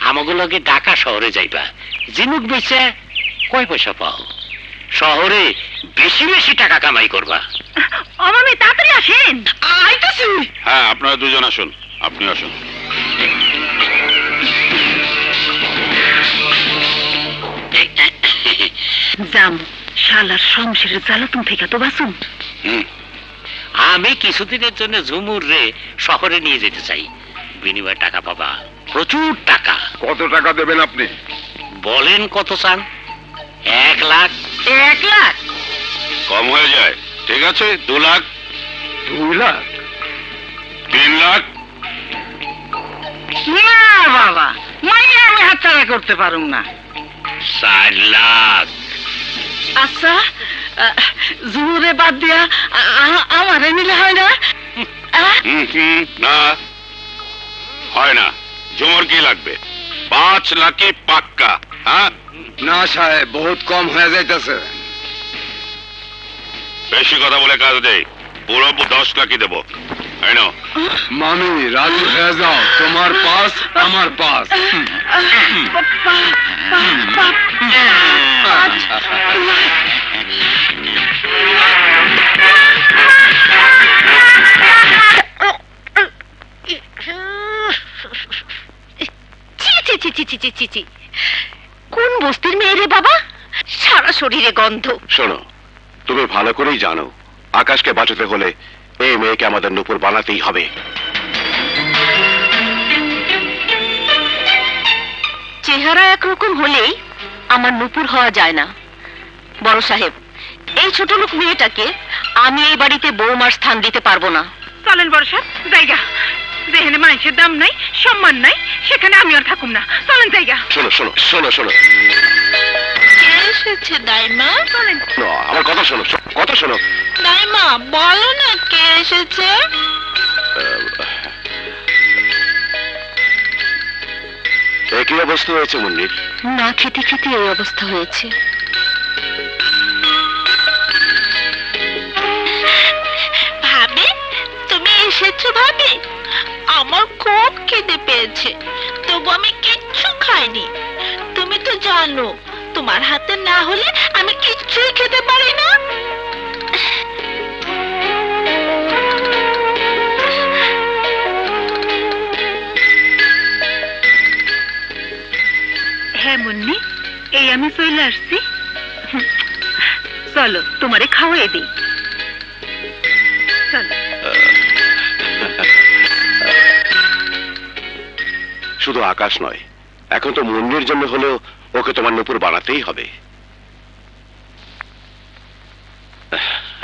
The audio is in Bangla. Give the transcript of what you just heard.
আমাগুলোকে ঢাকা শহরে যাইবা। জিনুক বেচে কয় পয়সা পাও? শহরে বেশি বেশি টাকা কামাই করবা। অমামি তাড়াতাড়ি আসেন। আইতাছি। হ্যাঁ আপনারা দুজন আসুন। আপনি আসুন। যাম শালার সংসারের জ্বালাতন থেকে তো বাসুন হুম। আমি কিছুদিনের জন্য ঝুমুর রে শহরে নিয়ে যেতে চাই। বিনিময়ে টাকা পাবা। প্রচুর টাকা। কত টাকা দেবেন আপনি? বলেন কত চান? এক লাখ। এক লাখ? কম হয়ে যায়। ঠিক আছে দু লাখ। দুই লাখ? তিন লাখ। না বাবা মাইনে আমি হাতছাড়া করতে পারুম না। চার লাখ। আচ্ছা জুরে বাদ দিয়া আমারে নিলে হয় না আহ? হুম হুম না হয় না জোর কি লাগবে পাঁচ লাখে পাক্কা হ্যাঁ না সাহেব বহুত কম হয়ে যাইতেছে বেশি কথা বলে কাজ দেই পুরো দশ লাখই দেবো তাই না মামি রাজু হয়ে যাও তোমার পাস আমার পাস বাবা, ছি, ছি, ছি, ছি। কোন বস্তির মেয়ে রে বাবা? সারা শরীরে গন্ধ। শোনো তুমি ভালো করেই জানো আকাশকে বাঁচাতে হলে এই মেয়েকে আমাদের নুপুর বানাতেই হবে। চেহারা একরকম হলেই আমার নুপুর হওয়া যায় না। বড় সাহেব এই ছোট লোক মেয়েটাকে আমি এই বাড়িতে বৌমার স্থান দিতে পারব না। চলেন বড় সাহেব জায়গা যেখানে মানুষের দাম নাই সম্মান নাই সেখানে আমি আর থাকুম না। চলেন জায়গা। শোনো শোনো শোনো শোনো। কে এসেছে দাইমা? চলেন। আমার কথা শোনো শো- কথা শোনো। দাইমা বলো না কে এসেছে। একই অবস্থা হয়েছে মুন্নির না খেতে খেতে এই অবস্থা হয়েছে। ভাবি তুমি এসেছ ভাবি? আমার খুব খিদে পেয়েছে। তবু আমি কিচ্ছু খাইনি। তুমি তো জানো, তোমার হাতে না হলে আমি কিচ্ছুই খেতে পারি না। হ্যাঁ মুন্নি, এই আমি চলে আসছি। চলো, তোমারে খাওয়াই দিই। শুধু আকাশ নয় এখন তো মন্দির জন্য হলেও ওকে তোমার নুপুর বানাতেই হবে।